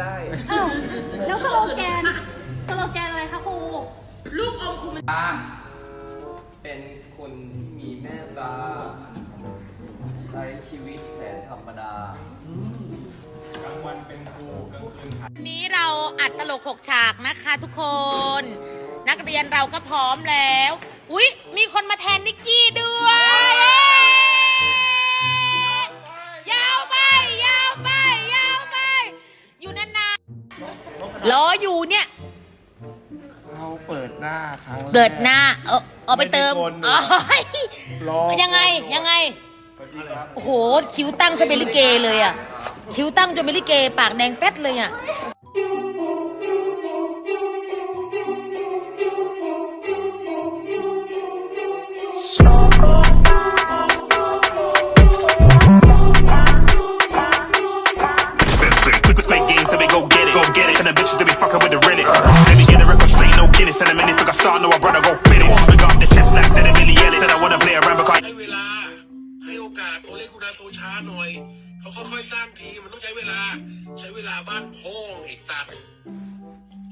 ได้อ้าวแล้วสโลแกนสโลแกนอะไรคะครูลูกอมคุณตาเป็นคนที่มีแม่ตา ใช้ชีวิตแสนธรรมดากลางวันเป็นครูกลางคืนขายวันนี้เราอัดตลกหกฉากนะคะทุกคน นักเรียนเราก็พร้อมแล้ว อุ๊ย มีคนมาแทนนิกกี้ด้วย รออยู่เนี่ยเขาเปิดหน้าครั้งแรกเดิดหน้า เออเอาไปเติมไม่ได้โกนหนวดอ๋อรอยังไงยังไงสวัสดีครับโอ้โห คิ้วตั้งซะเป็นลิเกเลยอะ คิ้วตั้งจนเป็นลิเก ปากแดงแป๊ดเลยอะ Quick to split games, so they go get it. Go get it. And the bitches that be fucking with the Reddit. Let me get the record straight, no Guinness. And a minute, think I start, no, I brother go finish. We got the chest like said it Billy Ellis. Said I wanna play around because ให้เวลา ให้โอกาสโอเล่กุนาโซช้าหน่อย เขาค่อยๆสร้างทีมมันต้องใช้เวลา ใช้เวลาบ้านพ่องไอ้ตัด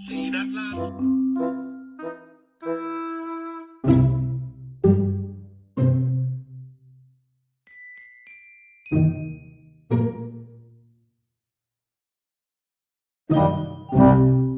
สี่นัดล่าสุด เ